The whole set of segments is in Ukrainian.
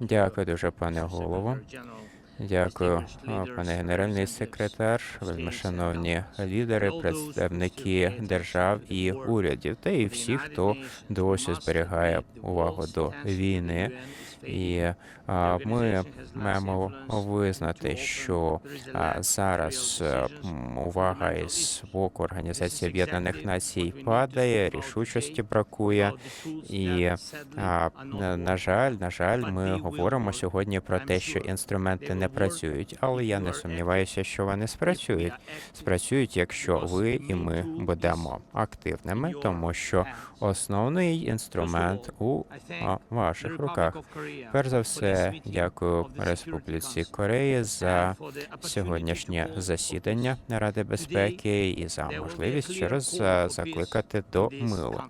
Дякую дуже, пане голово. Дякую, пане генеральний секретар, вельмишановні лідери, представники держав і урядів, та і всі, хто досі зберігає увагу до війни. І ми маємо визнати, що зараз увага із боку Організації Об'єднаних Націй падає, рішучості бракує. І на жаль, на жаль, ми говоримо сьогодні про те, що інструменти не працюють, але я не сумніваюся, що вони спрацюють. Спрацюють, якщо ви і ми будемо активними, тому що основний інструмент у ваших руках. Перш за все, дякую Республіці Кореї за сьогоднішнє засідання Ради безпеки і за можливість ще раз закликати до миру.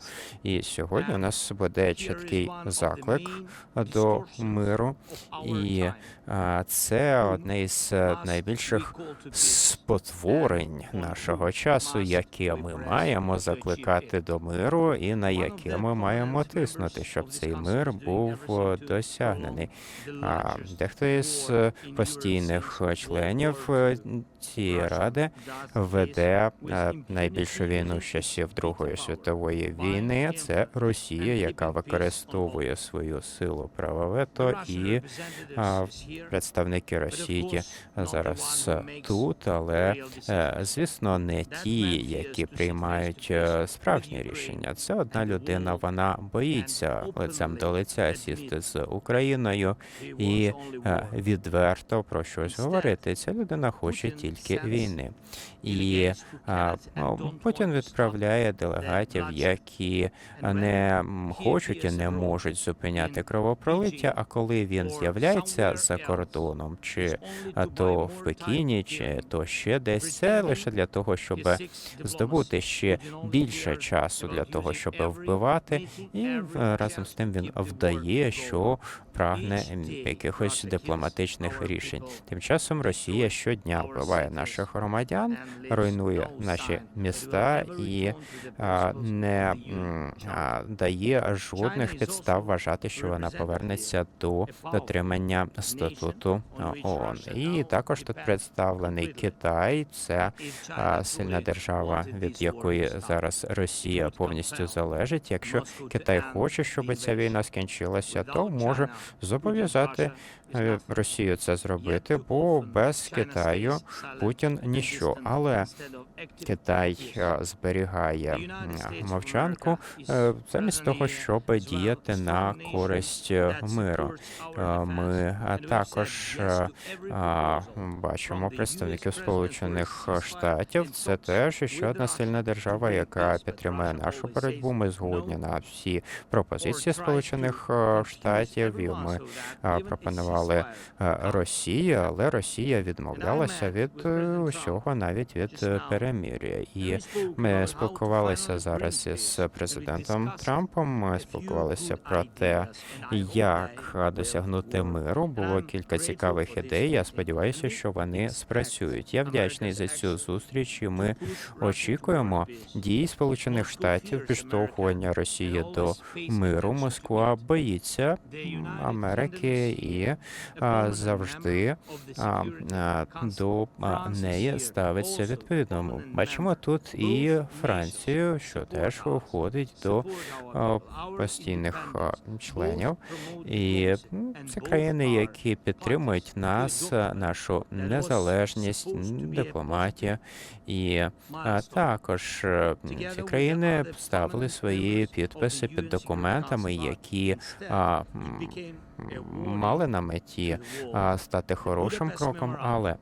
І сьогодні у нас буде чіткий заклик до миру, і а, це одне із е, найбільших спотворень нашого часу, яке ми маємо закликати до миру, і на яке ми маємо тиснути, щоб цей мир був е, досягнений. А дехто із е, постійних членів цієї ради веде найбільшу війну з часів Другої світової війни. Це Росія, яка використовує свою силу права вето і а, Росії зараз тут, але е, звісно не ті, які приймають е, справжні рішення. Це одна людина, вона боїться лицем до лиця сісти з Україною і е, відверто про щось говорити. Ця людина хоче тільки війни. І ну, Путін відправляє делегатів, які не хочуть і не можуть зупиняти кровопролиття. А коли він з'являється за кордоном, чи то в Пекіні, чи то ще десь, це лише для того, щоб здобути ще більше часу для того, щоб вбивати, і е, разом з тим він вдає, що прагне якихось дипломатичних рішень. Тим часом Росія щодня вбиває наших громадян, руйнує наші міста і а, не а, дає жодних підстав вважати, що вона повернеться до дотримання статуту ООН. І також тут представлений Китай. Це сильна держава, від якої зараз Росія повністю залежить. Якщо Китай хоче, щоб ця війна скінчилася, то може зобов'язати Росію це зробити, бо без Китаю Путін ніщо. Але Китай е, зберігає мовчанку е, замість того, щоб діяти на користь е, миру. Е, Ми е, також е, бачимо представників Сполучених Штатів. Це теж ще одна сильна держава, яка підтримує нашу боротьбу. Ми згодні на всі пропозиції Сполучених е, Штатів. І ми е, пропонували е, Росії, але Росія відмовлялася від е, усього, навіть від е, перемир'я. І ми спілкувалися зараз із президентом Трампом. Ми спілкувалися про те, як досягнути миру. Було кілька цікавих ідей. Я сподіваюся, що вони спрацюють. Я вдячний за цю зустріч. і Ми очікуємо дій Сполучених Штатів підштовхування Росії до миру. Москва боїться Америки і завжди до неї ставиться відповідно. Бачимо тут і Францію, що теж входить до постійних членів. І це країни, які підтримують нас, нашу незалежність, м, дипломатію. І також е, ці країни ставили свої підписи під документами, які мали на меті а, стати хорошим кроком, але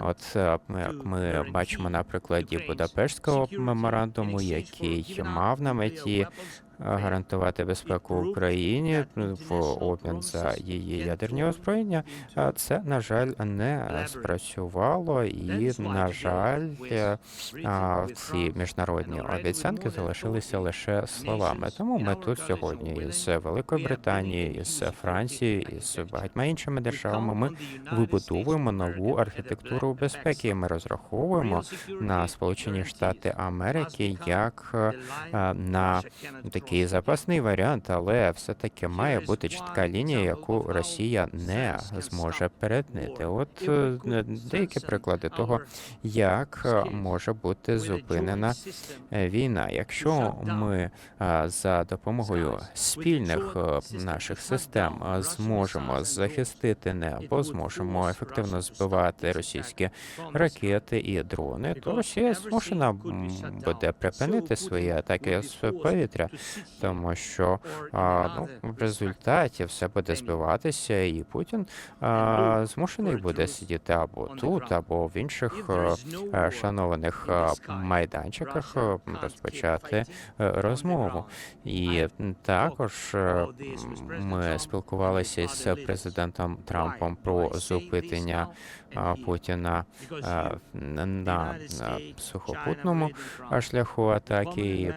от е, як ми бачимо на прикладі Будапештського меморандуму, який мав на меті гарантувати безпеку Україні в обмін за її ядерні озброєння, а, це на жаль не спрацювало, і на жаль, ці міжнародні обіцянки залишилися лише словами. Тому ми тут сьогодні із Великої Британії, із Франції, із багатьма іншими державами. Ми вибудовуємо нову архітектуру безпеки. Ми розраховуємо на Сполучені Штати Америки як на такий такий запасний варіант, але все-таки має бути чітка лінія, яку Росія не зможе перетнити. От е, деякі приклади того, як е, може бути зупинена війна. Якщо ми е, за допомогою спільних наших систем зможемо захистити небо, зможемо ефективно збивати російські ракети і дрони, то Росія змушена буде припинити свої атаки з повітря, тому що а, ну, в результаті все буде збиватися, і Путін а, змушений буде сидіти або тут, або в інших е, е, шанованих е, майданчиках розпочати розмову. І також ми спілкувалися з президентом Трампом про зупинення Путіна на, сухопутному шляху атаки.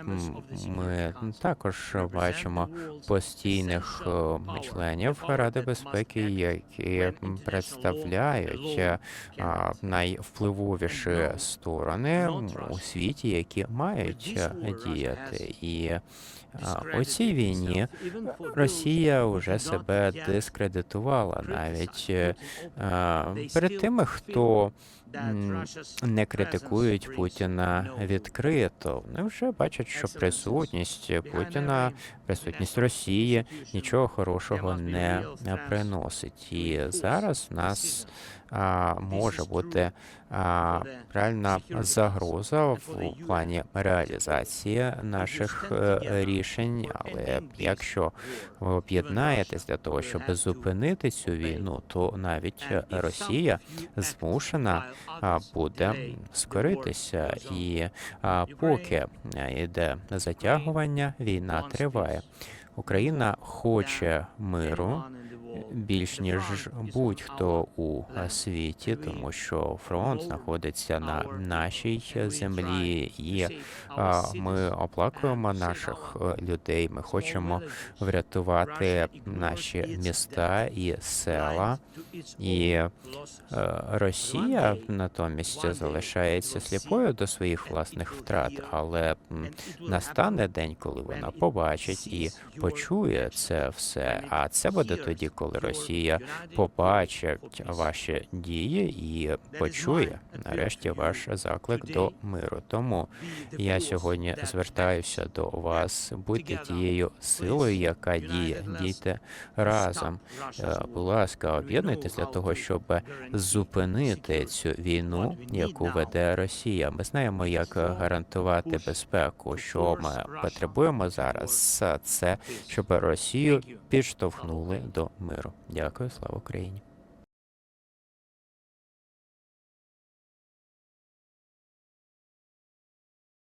Ми також бачимо постійних е, членів Ради безпеки, які представляють е, найвпливовіші сторони у світі, які мають діяти. І у цій війні Росія вже себе дискредитувала навіть е, перед тими, хто не критикують Путіна відкрито. Вони вже бачать, що присутність Путіна, присутність Росії нічого хорошого не приносить. І зараз нас а, може бути а, реальна загроза в плані реалізації наших е, рішень. Але якщо ви об'єднаєтесь для того, щоб зупинити цю війну, то навіть Росія змушена буде скоритися, і поки йде затягування, війна триває. Україна хоче миру більш ніж будь-хто у світі, тому що фронт знаходиться на нашій землі, і ми оплакуємо наших е, людей. Ми хочемо врятувати наші міста і села. І е, Росія натомість залишається сліпою до своїх власних втрат, але настане день, коли вона побачить і почує це все. А це буде тоді, коли Росія побачить ваші дії і почує нарешті ваш заклик до миру. Тому я сьогодні звертаюся до вас. Будьте тією силою, яка діє. Дійте разом. Е, Будь ласка, об'єднуйтесь для того, щоб зупинити цю війну, яку веде Росія. Ми знаємо, як гарантувати безпеку. Що ми потребуємо зараз, це щоб Росію підштовхнули до миру. Дякую, слава Україні.